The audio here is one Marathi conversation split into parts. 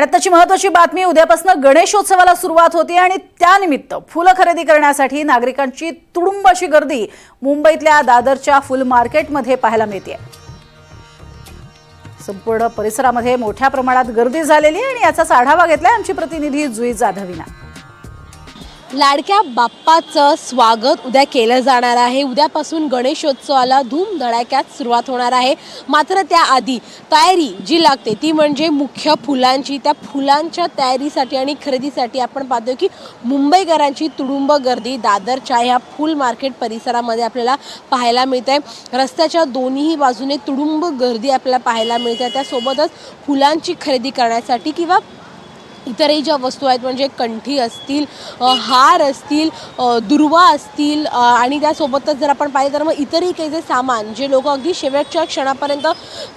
आणि त्याची महत्वाची बातमी उद्यापासून गणेशोत्सवाला सुरुवात होती आणि त्यानिमित्त फुलं खरेदी करण्यासाठी नागरिकांची तुडुंब अशी गर्दी मुंबईतल्या दादरच्या फुल मार्केटमध्ये पाहायला मिळते संपूर्ण परिसरामध्ये मोठ्या प्रमाणात गर्दी झालेली आहे आणि याचाच आढावा घेतलाय आमची प्रतिनिधी जुई जाधवीना. लाडक्या बाप्पाचं स्वागत उद्या केलं जाणार आहे. उद्यापासून गणेशोत्सवाला धूमधडाक्यात सुरुवात होणार आहे. मात्र त्याआधी तयारी जी लागते ती म्हणजे मुख्य फुलांची. त्या फुलांच्या तयारीसाठी आणि खरेदीसाठी आपण पाहतो की मुंबईकरांची तुडुंब गर्दी दादरच्या ह्या फुल मार्केट परिसरामध्ये आपल्याला पाहायला मिळते रस्त्याच्या दोन्ही बाजूने तुडुंब गर्दी आपल्याला पाहायला मिळते त्यासोबतच फुलांची खरेदी करण्यासाठी किंवा इतरही ज्या वस्तू आहेत म्हणजे कंठी असतील हार असतील दुर्वा असतील आणि त्यासोबतच जर आपण पाहिलं तर मग इतरही काही जे सामान जे लोक अगदी शेवटच्या क्षणापर्यंत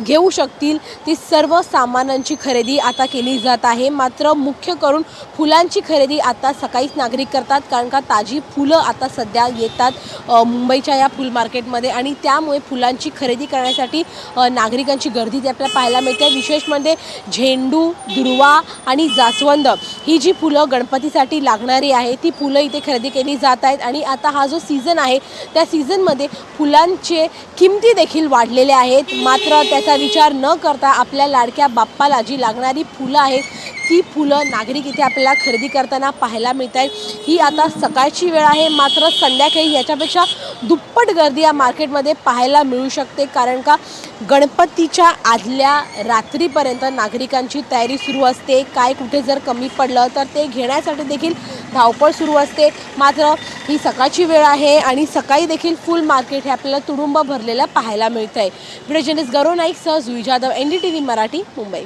घेऊ शकतील ती सर्व सामानांची खरेदी आता केली जात आहे. मात्र मुख्य करून फुलांची खरेदी आता सकाळीच नागरिक करतात कारण का ताजी फुलं आता सध्या येतात मुंबईच्या या फुल मार्केटमध्ये आणि त्यामुळे फुलांची खरेदी करण्यासाठी नागरिकांची गर्दी ती आपल्याला पाहायला मिळते. विशेष म्हणजे झेंडू दुर्वा आणि जास्वंद ही जी फुलं गणपतीसाठी लागणारी आहे ती फुलं इथे खरेदी केली जात आहेत आणि आता हा जो सीझन आहे त्या सीझनमध्ये फुलांचे किमती देखील वाढलेल्या आहेत. मात्र त्याचा विचार न करता आपल्या लाडक्या बाप्पाला जी लागणारी फुलं आहेत ती फुलं नागरिक इथे आपल्याला खरेदी करताना पाहायला मिळत आहेत. ही आता सकाळची वेळ आहे मात्र संध्याकाळी याच्यापेक्षा दुप्पट गर्दी या मार्केटमध्ये पाहायला मिळू शकते. कारण का गणपतीच्या आदल्या रात्रीपर्यंत नागरिकांची तयारी सुरू असते. काय कुठे जर कमी पडलं तर ते घेण्यासाठी देखील धावपळ सुरू असते. मात्र ही सकाळची वेळ आहे आणि सकाळी देखील फुल मार्केट हे आपल्याला तुडुंब भरलेलं पाहायला मिळतं आहे ब्रिजनिस गरो नाईक सह Jui Jadhav N D T V Marathi Mumbai.